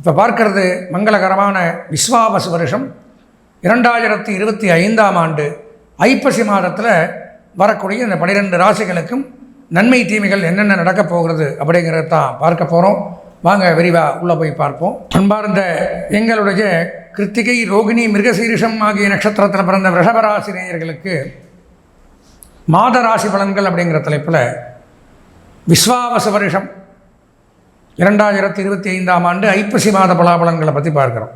இப்போ பார்க்கறது மங்களகரமான விஸ்வாவசு வருஷம். இரண்டாயிரத்தி இருபத்தி ஐந்தாம் ஆண்டு ஐப்பசி மாதத்தில் வரக்கூடிய இந்த பனிரெண்டு ராசிகளுக்கும் நன்மை தீமைகள் என்னென்ன நடக்கப் போகிறது அப்படிங்கிறத தான் பார்க்க போகிறோம் வாங்க விரிவாக உள்ளே போய் பார்ப்போம். அன்பார்ந்த எங்களுடைய கிருத்திகை ரோகிணி மிருகசீரிஷம் ஆகிய நட்சத்திரத்தில் பிறந்த ரிஷபராசி நேயர்களுக்கு மாத ராசி பலன்கள் அப்படிங்கிற தலைப்பில் விஸ்வாவச வருஷம் இரண்டாயிரத்தி இருபத்தி ஐந்தாம் ஆண்டு ஐப்பசி மாத பலாபலன்களை பற்றி பார்க்குறோம்.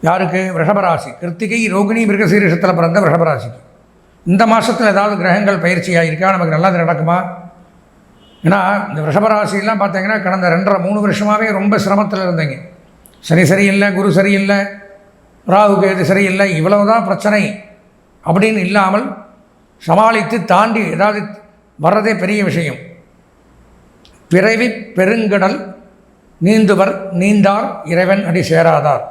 யாருக்கு? ரிஷபராசி. கிருத்திகை ரோகிணி மிருகசீரிஷத்தில் பிறந்த ரிஷபராசிக்கு. இந்த மாதத்தில் ஏதாவது கிரகங்கள் பயிற்சியாக இருக்கா நமக்கு நல்லது நடக்குமா? ஏன்னா இந்த ரிஷபராசிலாம் பார்த்தீங்கன்னா கடந்த ரெண்டரை மூணு வருஷமாகவே ரொம்ப சிரமத்தில் இருந்தீங்க. சரி சரியில்லை குரு சரியில்லை ராகு கேது சரியில்லை இவ்வளவுதான் பிரச்சனை. அப்படின்னு இல்லாமல் சமாளித்து தாண்டி ஏதாவது வர்றதே பெரிய விஷயம். பிறவி பெருங்கடல் நீந்துவர் நீந்தார் இறைவன் அடி சேராதார்.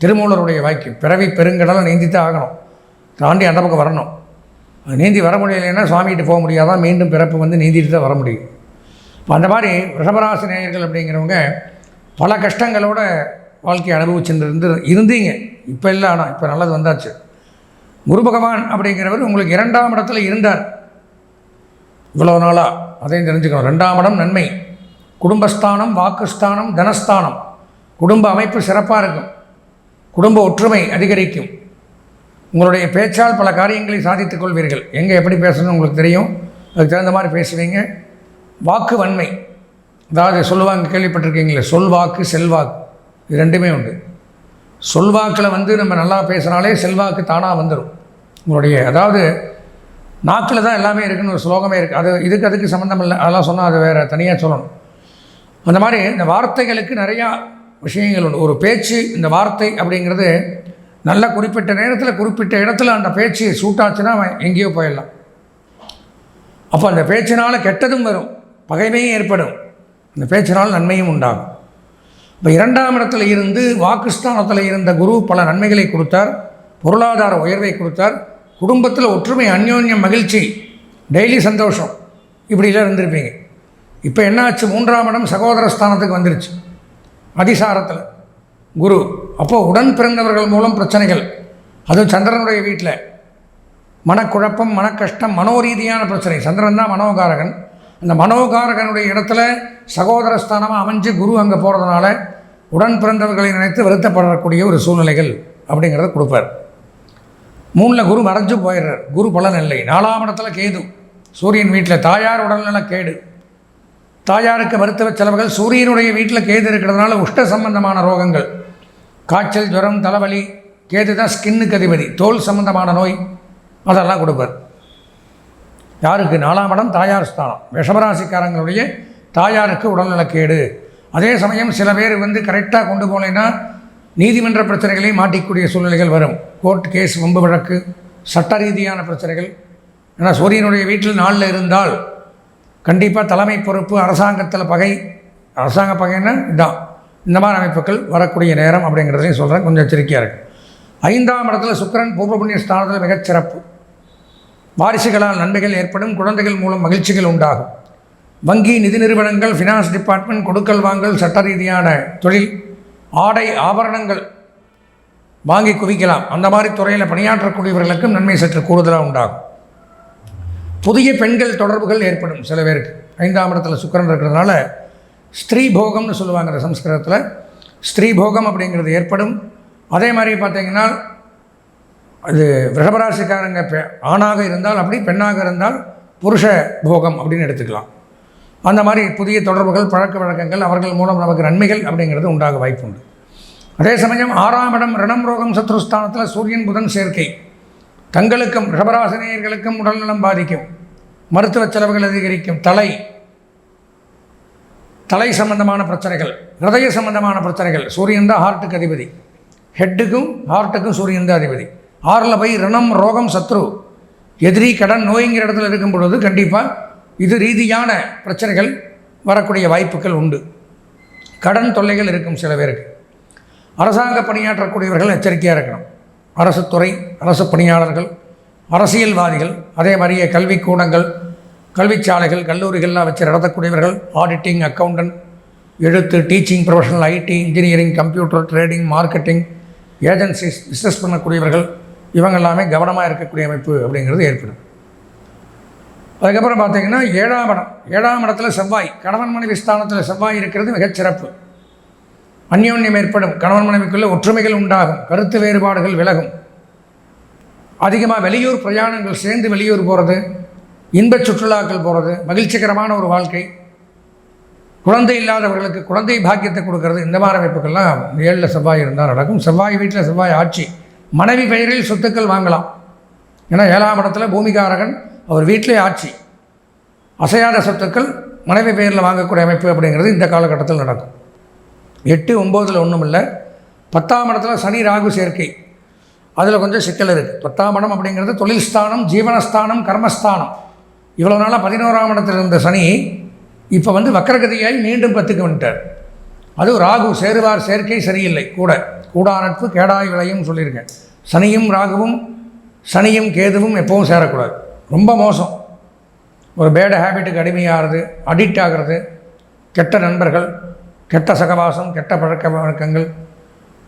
திருமூலருடைய வாக்கியம் பிறவி பெருங்கடலை நீந்தித்தான் ஆகணும். தாண்டி அந்த பக்கம் வரணும். நீந்தி வர முடியலைன்னா சுவாமிகிட்ட போக முடியாதான் மீண்டும் பிறப்பு வந்து நீந்திட்டு தான் வர முடியும். இப்போ அந்த மாதிரி ரிஷபராசி நேயர்கள் அப்படிங்கிறவங்க பல கஷ்டங்களோட வாழ்க்கையை அனுபவிச்சுருந்து இருந்தீங்க. இப்போ இல்லை ஆனால் இப்போ நல்லது வந்தாச்சு. குரு பகவான் அப்படிங்கிறவர் உங்களுக்கு இரண்டாம் இடத்துல இருந்தார். இவ்வளோ நாளாக அதையும் தெரிஞ்சுக்கணும். ரெண்டாம் இடம் நன்மை. குடும்பஸ்தானம் வாக்குஸ்தானம் தனஸ்தானம். குடும்ப அமைப்பு சிறப்பாக இருக்கும். குடும்ப ஒற்றுமை அதிகரிக்கும். உங்களுடைய பேச்சால் பல காரியங்களை சாதித்துக் கொள்வீர்கள். எங்கே எப்படி பேசணும்னு உங்களுக்கு தெரியும். அதுக்கு தகுந்த மாதிரி பேசுவீங்க. வாக்கு வன்மை. அதாவது சொல்லுவாங்க கேள்விப்பட்டிருக்கீங்களே சொல்வாக்கு செல்வாக்கு இது ரெண்டுமே உண்டு. சொல்வாக்கில் வந்து நம்ம நல்லா பேசுனாலே செல்வாக்கு தானாக வந்துடும் உங்களுடைய அதாவது நாக்கில் தான் எல்லாமே இருக்குன்னு ஒரு ஸ்லோகமே இருக்குது அது இதுக்கு அதுக்கு சம்மந்தம் இல்லை. அதெல்லாம் சொன்னால் அது வேறு தனியாக சொல்லணும். அந்த மாதிரி இந்த வார்த்தைகளுக்கு நிறையா விஷயங்கள் உண்டு. ஒரு பேச்சு இந்த வார்த்தை அப்படிங்கிறது நல்ல குறிப்பிட்ட நேரத்தில் குறிப்பிட்ட இடத்துல அந்த பேச்சு சூட்டாச்சுன்னா அவன் எங்கேயோ போயிடலாம். அப்போ அந்த பேச்சினால் கெட்டதும் வரும். பகைமையும் ஏற்படும். இந்த பேச்சினால் நன்மையும் உண்டாகும். இப்போ இரண்டாம் இடத்துல இருந்து வாக்குஸ்தானத்தில் இருந்த குரு பல நன்மைகளை கொடுத்தார். பொருளாதார உயர்வை கொடுத்தார். குடும்பத்தில் ஒற்றுமை அந்யோன்யம் மகிழ்ச்சி டெய்லி சந்தோஷம். இப்படிலாம் இருந்திருப்பீங்க. இப்போ என்னாச்சு? மூன்றாம் இடம் சகோதர ஸ்தானத்துக்கு வந்துருச்சு. அதிசாரத்தில். குரு அப்போது உடன் பிறந்தவர்கள் மூலம் பிரச்சனைகள். அதுவும் சந்திரனுடைய வீட்டில் மனக்குழப்பம் மனக்கஷ்டம் மனோரீதியான பிரச்சனை. சந்திரன் தான் மனோகாரகன். அந்த மனோகாரகனுடைய இடத்துல சகோதர ஸ்தானமாக அமைஞ்சு குரு அங்கே போகிறதுனால உடன் பிறந்தவர்களை நினைத்து வருத்தப்படக்கூடிய ஒரு சூழ்நிலைகள் அப்படிங்கிறத கொடுப்பார். மூணில் குரு மறைஞ்சு போயிடுறார். குரு பலன் இல்லை. நாலாம் இடத்துல கேது. சூரியன் வீட்டில் தாயார் உடல்நல கேடு. தாயாருக்கு மருத்துவ செலவுகள் சூரியனுடைய வீட்டில் கேது இருக்கிறதுனால உஷ்ட சம்பந்தமான ரோகங்கள். காய்ச்சல் ஜுரம் தலைவலி கேது தான் ஸ்கின்னுக்கு அதிபதி. தோல் சம்பந்தமான நோய் அதெல்லாம் கொடுப்பார். யாருக்கு? நாலாம் இடம் தாயார் ஸ்தானம். விஷமராசிக்காரங்களுடைய தாயாருக்கு உடல்நலக்கேடு அதே சமயம் சில பேர் வந்து கரெக்டாக கொண்டு போகலைன்னா நீதிமன்ற பிரச்சனைகளையும் மாட்டிக்கூடிய சூழ்நிலைகள் வரும். கோர்ட் கேஸ் வம்பு வழக்கு சட்ட ரீதியான பிரச்சனைகள். ஏன்னா சூரியனுடைய வீட்டில் நாளில் இருந்தால் கண்டிப்பாக தலைமை பொறுப்பு அரசாங்கத்தில் பகை. அரசாங்க பகைன்னா இதான். இந்த மாதிரி அமைப்புகள் வரக்கூடிய நேரம் அப்படிங்கிறதையும் சொல்கிறேன் கொஞ்சம் எச்சரிக்கையாக இருக்குது ஐந்தாம் இடத்துல சுக்கிரன் பூர்வபுண்ணிய ஸ்தானத்தில் மிகச்சிறப்பு வாரிசுகளால் நன்மைகள் ஏற்படும். குழந்தைகள் மூலம் மகிழ்ச்சிகள் உண்டாகும். வங்கி நிதி நிறுவனங்கள் ஃபினான்ஸ் டிபார்ட்மெண்ட் கொடுக்கல் வாங்கல் சட்ட ரீதியான தொழில் ஆடை ஆபரணங்கள் வாங்கி குவிக்கலாம். அந்த மாதிரி துறையில் பணியாற்றக்கூடியவர்களுக்கும் நன்மை சற்று கூடுதலாக உண்டாகும். புதிய பெண்கள் தொடர்புகள் ஏற்படும் சில பேருக்கு. ஐந்தாம் இடத்துல சுக்கிரன் இருக்கிறதுனால ஸ்திரீ போகம்னு சொல்லுவாங்க அந்த சம்ஸ்கிருதத்தில். ஸ்திரீ போகம் அப்படிங்கிறது ஏற்படும். அதே மாதிரி பார்த்தீங்கன்னா அது ரிஷபராசிக்காரங்க பெ ஆணாக இருந்தால் அப்படி பெண்ணாக இருந்தால் புருஷ போகம் அப்படின்னு எடுத்துக்கலாம். அந்த மாதிரி புதிய தொடர்புகள் பழக்க வழக்கங்கள் அவர்கள் மூலம் நமக்கு நன்மைகள் அப்படிங்கிறது உண்டாக வாய்ப்பு உண்டு அதே சமயம் ஆறாம் இடம் ரணம் ரோகம் சத்ருஸ்தானத்தில் சூரியன் புதன் சேர்க்கை. தங்களுக்கும் ரிஷபராசினியர்களுக்கும் உடல்நலம் பாதிக்கும். மருத்துவ செலவுகள் அதிகரிக்கும். தலை தலை சம்பந்தமான பிரச்சனைகள் ஹிரதய சம்பந்தமான பிரச்சனைகள். சூரியன் தான் ஹார்ட்டுக்கு அதிபதி. ஹெட்டுக்கும் ஹார்ட்டுக்கும் சூரியன் தான் அதிபதி. ஆறில் போய் ரணம் ரோகம் சத்ரு. எதிரி கடன் நோய்ங்கிற இடத்துல இருக்கும் பொழுது கண்டிப்பாக இது ரீதியான பிரச்சனைகள் வரக்கூடிய வாய்ப்புகள் உண்டு. கடன் தொல்லைகள் இருக்கும் சில பேருக்கு. அரசாங்க பணியாற்றக்கூடியவர்கள் எச்சரிக்கையாக இருக்கணும். அரசு துறை அரசு பணியாளர்கள் அரசியல்வாதிகள் அதே மாதிரியே கல்விக்கூடங்கள் கல்விச்சாலைகள் கல்லூரிகள்லாம் வச்சு நடத்தக்கூடியவர்கள் ஆடிட்டிங் அக்கௌண்டன்ட் எழுத்து teaching professional IT engineering computer trading marketing agencies business பண்ணக்கூடியவர்கள் இவங்க எல்லாமே கவனமாக இருக்கக்கூடிய அமைப்பு அப்படிங்கிறது ஏற்படும். அதுக்கப்புறம் பார்த்தீங்கன்னா ஏழாம் இடம். ஏழாம் இடத்துல செவ்வாய். கணவன் மனைவி ஸ்தானத்தில் செவ்வாய் இருக்கிறது மிகச்சிறப்பு அந்யோன்யம் ஏற்படும் கணவன் மனைவிக்குள்ளே ஒற்றுமைகள் உண்டாகும். கருத்து வேறுபாடுகள் விலகும். அதிகமாக வெளியூர் பிரயாணங்கள் சேர்ந்து வெளியூர் போகிறது இன்பச் சுற்றுலாக்கள் போகிறது மகிழ்ச்சிகரமான ஒரு வாழ்க்கை. குழந்தை இல்லாதவர்களுக்கு குழந்தை பாக்கியத்தை கொடுக்கறது இந்த மாதிரி அமைப்புகள்லாம் ஏழில் செவ்வாய் இருந்தால் நடக்கும். செவ்வாய் வீட்டில் செவ்வாய் ஆட்சி. மனைவி பெயரில் சொத்துக்கள் வாங்கலாம். ஏன்னா ஏழாம் இடத்துல பூமிகாரகன் அவர் வீட்டிலே ஆட்சி. அசையாத சொத்துக்கள் மனைவி பெயரில் வாங்கக்கூடிய அமைப்பு அப்படிங்கிறது இந்த காலகட்டத்தில் நடக்கும். எட்டு ஒம்போதில் ஒன்றும் இல்லை. பத்தாம் இடத்துல சனி ராகு சேர்க்கை. அதில் கொஞ்சம் சிக்கல் இருக்குது பத்தாம் இடம் அப்படிங்கிறது தொழில் ஸ்தானம் ஜீவனஸ்தானம் கர்மஸ்தானம் இவ்வளோ நாளாக பதினோராம் இடத்தில் இருந்த சனி இப்போ வந்து வக்கரகதியாய் மீண்டும் பத்துக்கு வந்துட்டார். அதுவும் ராகு சேருவார் சேர்க்கை சரியில்லை. கூட கூடா நட்பு கேடாய் விளையும் சொல்லியிருக்கேன். சனியும் ராகுவும் சனியும் கேதுவும் எப்பவும் சேரக்கூடாது. ரொம்ப மோசம். ஒரு பேட ஹேபிட்டுக்கு அடிமையாகிறது அடிக்ட் ஆகிறது கெட்ட நண்பர்கள் கெட்ட சகவாசம் கெட்ட பழக்க வழக்கங்கள்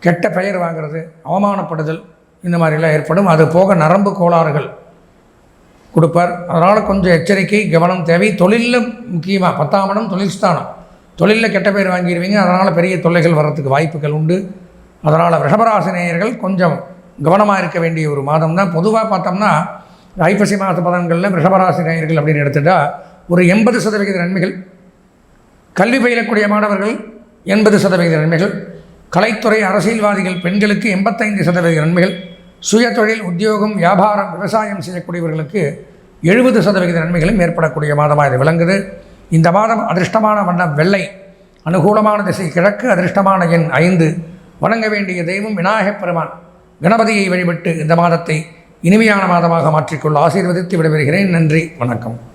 கெட்ட பெயர் வாங்குறது அவமானப்படுதல் இந்த மாதிரிலாம் ஏற்படும். அது போக நரம்பு கோளாறுகள் கொடுப்பார். அதனால் கொஞ்சம் எச்சரிக்கை கவனம் தேவை. தொழிலில் முக்கியமாக பத்தாம் இடம் தொழில் ஸ்தானம். தொழிலில் கெட்ட பேர் வாங்கிடுவீங்க அதனால் பெரிய தொல்லைகள் வர்றதுக்கு வாய்ப்புகள் உண்டு. அதனால் ரிஷபராசினியர்கள் கொஞ்சம் கவனமாக இருக்க வேண்டிய ஒரு மாதம் தான் பொதுவாக பார்த்தோம்னா ஐப்பசி மாத பதன்களில் ரிஷபராசினியர்கள் அப்படின்னு எடுத்துட்டால் ஒரு எண்பது சதவிகித நன்மைகள். கல்வி பயிலக்கூடிய மாணவர்கள் எண்பது சதவிகித நன்மைகள். கலைத்துறை அரசியல்வாதிகள் பெண்களுக்கு எண்பத்தைந்து சதவீத நன்மைகள். சுயதொழில் உத்தியோகம் வியாபாரம் விவசாயம் செய்யக்கூடியவர்களுக்கு எழுபது சதவிகித நன்மைகளும் ஏற்படக்கூடிய மாதமாக இது விளங்குது. இந்த மாதம் அதிர்ஷ்டமான வண்ணம் வெள்ளை. அனுகூலமான திசை கிழக்கு அதிர்ஷ்டமான எண் ஐந்து. வணங்க வேண்டிய தெய்வம் விநாயகப் பெருமான். கணபதியை வழிபட்டு இந்த மாதத்தை இனிமையான மாதமாக மாற்றிக்கொள்ள ஆசீர்வதித்து விடைபெறுகிறேன். நன்றி வணக்கம்.